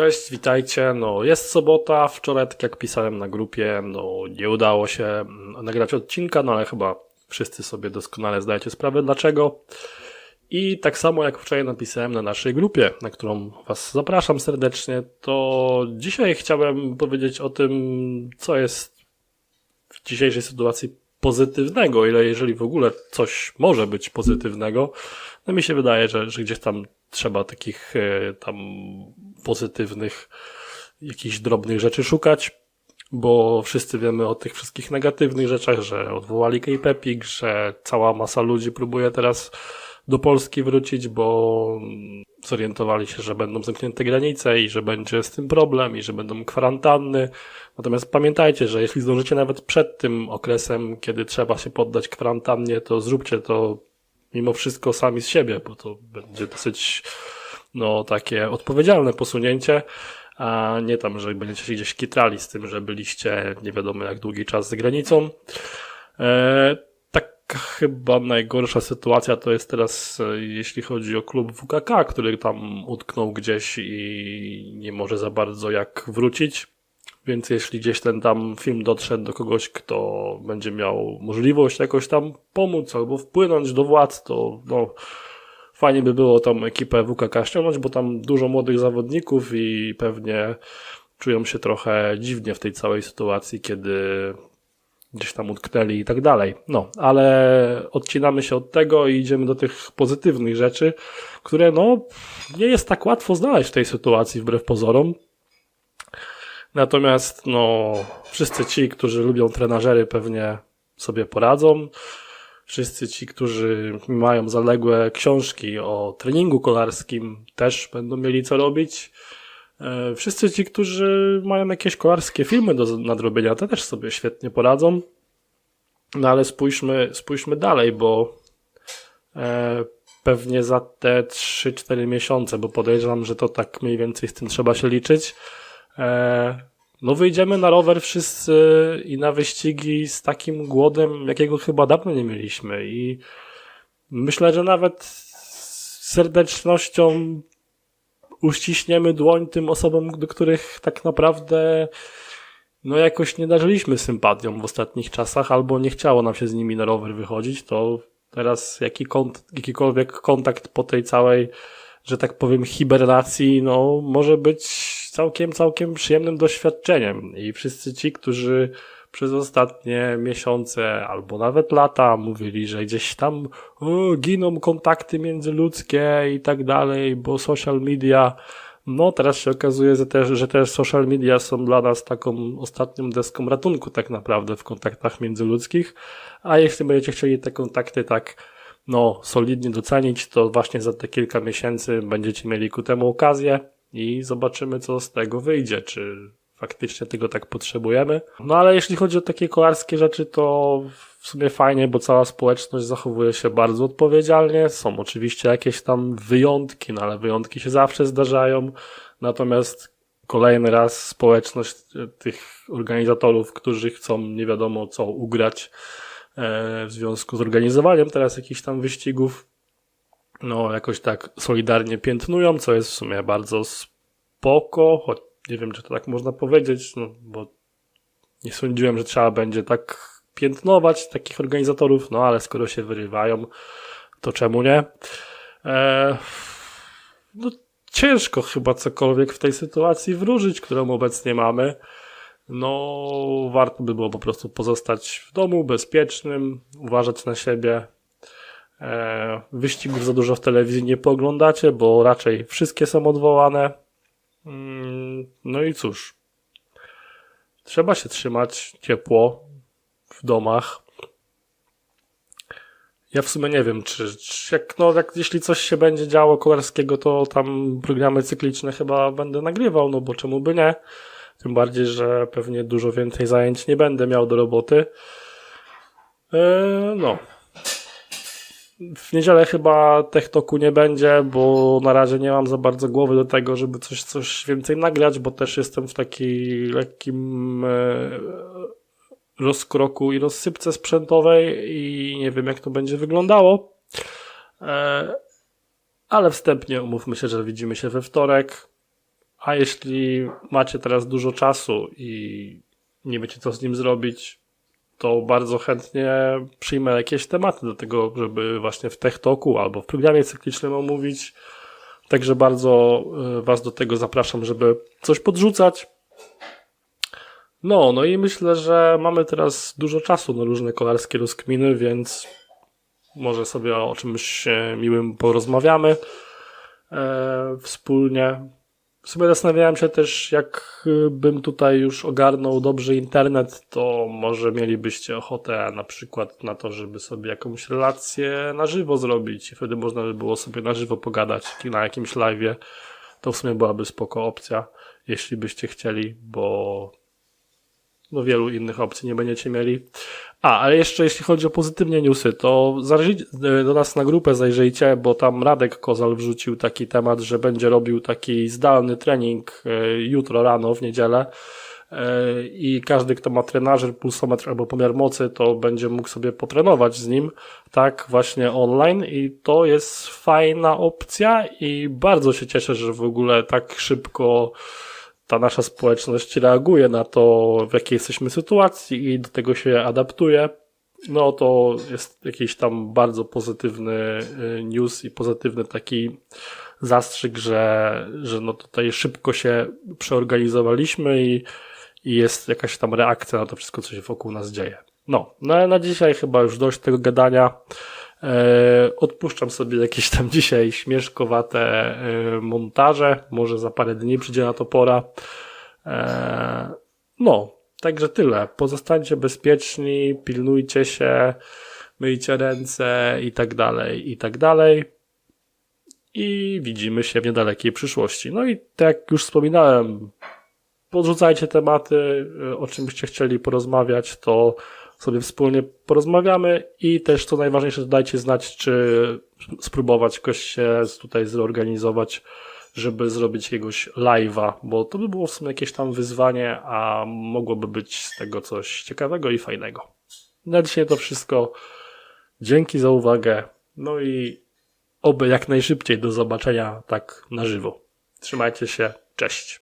Cześć, witajcie. No, jest sobota. Wczoraj, tak jak pisałem na grupie, no, nie udało się mm, nagrać odcinka, no ale chyba wszyscy sobie doskonale zdajecie sprawę dlaczego. I tak samo jak wczoraj napisałem na naszej grupie, na którą Was zapraszam serdecznie, to dzisiaj chciałem powiedzieć o tym, co jest w dzisiejszej sytuacji pozytywnego, ile jeżeli w ogóle coś może być pozytywnego, no mi się wydaje, że, że gdzieś tam trzeba takich e, tam pozytywnych, jakichś drobnych rzeczy szukać, bo wszyscy wiemy o tych wszystkich negatywnych rzeczach, że odwołali K-Pepik, że cała masa ludzi próbuje teraz do Polski wrócić, bo zorientowali się, że będą zamknięte granice i że będzie z tym problem i że będą kwarantanny. Natomiast pamiętajcie, że jeśli zdążycie nawet przed tym okresem, kiedy trzeba się poddać kwarantannie, to zróbcie to mimo wszystko sami z siebie, bo to będzie dosyć no, takie odpowiedzialne posunięcie, a nie tam, że będziecie się gdzieś kitrali z tym, że byliście nie wiadomo jak długi czas za granicą. E, taka chyba najgorsza sytuacja to jest teraz, e, jeśli chodzi o klub WKK, który tam utknął gdzieś i nie może za bardzo jak wrócić. Więc jeśli gdzieś ten tam film dotrzedł do kogoś, kto będzie miał możliwość jakoś tam pomóc albo wpłynąć do władz, to no, fajnie by było tą ekipę WKK ściągnąć, bo tam dużo młodych zawodników i pewnie czują się trochę dziwnie w tej całej sytuacji, kiedy gdzieś tam utknęli i tak dalej. No, ale odcinamy się od tego i idziemy do tych pozytywnych rzeczy, które no nie jest tak łatwo znaleźć w tej sytuacji wbrew pozorom. Natomiast no, wszyscy ci, którzy lubią trenażery, pewnie sobie poradzą. Wszyscy ci, którzy mają zaległe książki o treningu kolarskim, też będą mieli co robić. E, wszyscy ci, którzy mają jakieś kolarskie filmy do nadrobienia, to też sobie świetnie poradzą. No ale spójrzmy, spójrzmy dalej, bo e, pewnie za te 3-4 miesiące, bo podejrzewam, że to tak mniej więcej z tym trzeba się liczyć, E, no wyjdziemy na rower wszyscy i na wyścigi z takim głodem, jakiego chyba dawno nie mieliśmy i myślę, że nawet z serdecznością uściśniemy dłoń tym osobom, do których tak naprawdę no jakoś nie darzyliśmy sympatią w ostatnich czasach, albo nie chciało nam się z nimi na rower wychodzić, to teraz jaki kont jakikolwiek kontakt po tej całej, że tak powiem, hibernacji, no może być całkiem, całkiem przyjemnym doświadczeniem. I wszyscy ci, którzy przez ostatnie miesiące albo nawet lata mówili, że gdzieś tam o, giną kontakty międzyludzkie i tak dalej, bo social media, no teraz się okazuje, że te, że te social media są dla nas taką ostatnią deską ratunku tak naprawdę w kontaktach międzyludzkich, a jeśli będziecie chcieli te kontakty tak no solidnie docenić, to właśnie za te kilka miesięcy będziecie mieli ku temu okazję i zobaczymy, co z tego wyjdzie, czy faktycznie tego tak potrzebujemy. No ale jeśli chodzi o takie kolarskie rzeczy, to w sumie fajnie, bo cała społeczność zachowuje się bardzo odpowiedzialnie. Są oczywiście jakieś tam wyjątki, no ale wyjątki się zawsze zdarzają. Natomiast kolejny raz społeczność tych organizatorów, którzy chcą nie wiadomo co ugrać e, w związku z organizowaniem teraz jakichś tam wyścigów, no jakoś tak solidarnie piętnują, co jest w sumie bardzo spoko, choć nie wiem, czy to tak można powiedzieć, no, bo nie sądziłem, że trzeba będzie tak piętnować takich organizatorów, no ale skoro się wyrywają, to czemu nie? Eee, no, ciężko chyba cokolwiek w tej sytuacji wróżyć, którą obecnie mamy. No, warto by było po prostu pozostać w domu, bezpiecznym, uważać na siebie, E, wyścigów za dużo w telewizji nie poglądacie, bo raczej wszystkie są odwołane. Mm, no i cóż, trzeba się trzymać ciepło w domach. Ja w sumie nie wiem, czy, czy jak, no, jak, jeśli coś się będzie działo kolarskiego, to tam programy cykliczne chyba będę nagrywał, no bo czemu by nie? Tym bardziej, że pewnie dużo więcej zajęć nie będę miał do roboty. Eee, no. W niedzielę chyba TechToku nie będzie, bo na razie nie mam za bardzo głowy do tego, żeby coś, coś więcej nagrać, bo też jestem w takiej lekkim e, rozkroku i rozsypce sprzętowej i nie wiem jak to będzie wyglądało. E, ale wstępnie umówmy się, że widzimy się we wtorek, A jeśli macie teraz dużo czasu i nie wiecie, co z nim zrobić, to bardzo chętnie przyjmę jakieś tematy do tego, żeby właśnie w Tech Talku albo w programie cyklicznym omówić. Także bardzo y, Was do tego zapraszam, żeby coś podrzucać. No, no i myślę, że mamy teraz dużo czasu na różne kolarskie rozkminy, więc może sobie o czymś e, miłym porozmawiamy e, wspólnie. W sumie zastanawiałem się też, jak y, bym tutaj już ogarnął dobrze internet, to może mielibyście ochotę na przykład na to, żeby sobie jakąś relację na żywo zrobić i wtedy można by było sobie na żywo pogadać na jakimś live'ie. To w sumie byłaby spoko opcja, jeśli byście chcieli, bo no wielu innych opcji nie będziecie mieli. A, ale jeszcze jeśli chodzi o pozytywnie newsy, to e, do nas na grupę, zajrzyjcie, bo tam Radek Kozal wrzucił taki temat, że będzie robił taki zdalny trening e, jutro rano, w niedzielę. E, i każdy, kto ma trenażer, pulsometr albo pomiar mocy, to będzie mógł sobie potrenować z nim, tak właśnie online. I to jest fajna opcja i bardzo się cieszę, że w ogóle tak szybko ta nasza społeczność reaguje na to, w jakiej jesteśmy sytuacji i do tego się adaptuje, no to jest jakiś tam bardzo pozytywny y, news i pozytywny taki zastrzyk, że, że no tutaj szybko się przeorganizowaliśmy i, i jest jakaś tam reakcja na to wszystko, co się wokół nas dzieje. No, no na dzisiaj chyba już dość tego gadania. E, odpuszczam sobie jakieś tam dzisiaj śmieszkowate e, montaże. Może za parę dni przyjdzie na to pora. E, no, także tyle. Pozostańcie bezpieczni, pilnujcie się, myjcie ręce i tak dalej, i tak dalej. I widzimy się w niedalekiej przyszłości. No i tak jak już wspominałem, podrzucajcie tematy, o czym byście chcieli porozmawiać, to sobie wspólnie porozmawiamy i też co najważniejsze dajcie znać, czy spróbować jakoś się tutaj zorganizować, żeby zrobić jakiegoś live'a, bo to by było w sumie jakieś tam wyzwanie, a mogłoby być z tego coś ciekawego i fajnego. Na dzisiaj to wszystko. Dzięki za uwagę. No i oby jak najszybciej do zobaczenia tak na żywo. Trzymajcie się. Cześć.